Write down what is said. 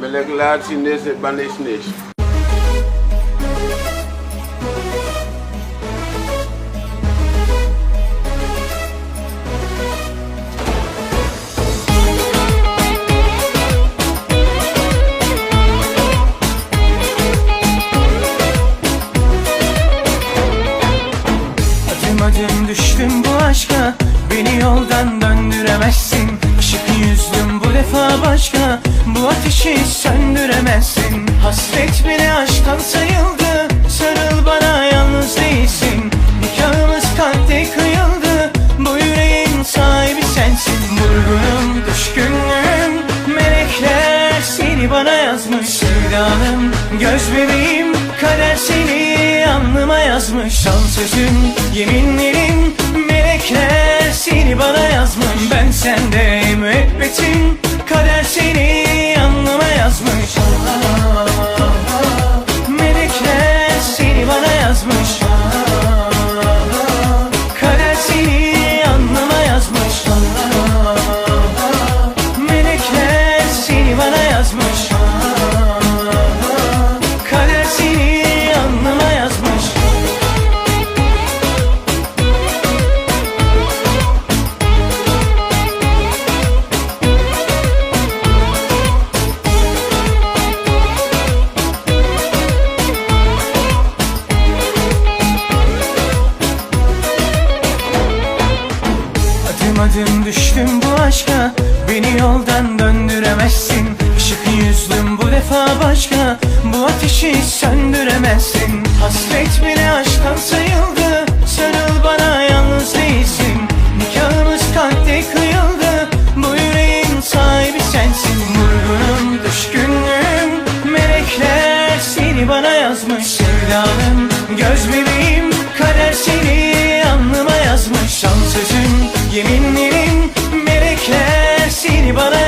Melek laat zien deze banis niet. Adım adım düştüm bu aşka Beni yoldan defa başka Bu ateşi söndüremezsin. Hasret bile aşktan sayıldı Sarıl bana yalnız değilsin. Nikahımız kalpte kıyıldı Bu yüreğin sahibi sensin. Vurgunum, düşkünlüğüm Melekler seni bana yazmış. Sevdanım, göz bebeğim Kader seni alnıma yazmış. Son yeminlerim Melekler seni bana yazmış. Ben sende Adım adım düştüm bu aşka. Beni yoldan döndüremezsin. Işık yüzlüm bu defa başka. Bu ateşi söndüremezsin. Hasret bile aşktan sayıldı. Sarıl bana yalnız değilsin. Nikahımız kalpte kıyıldı. Bu yüreğin sahibi sensin. Vurgunum, düşkünlüğüm Melekler seni bana yazmış. Sevdanım, göz bebeğim Kader seni alnıma yazmış. Sözüm, yeminlerim Melekler seni bana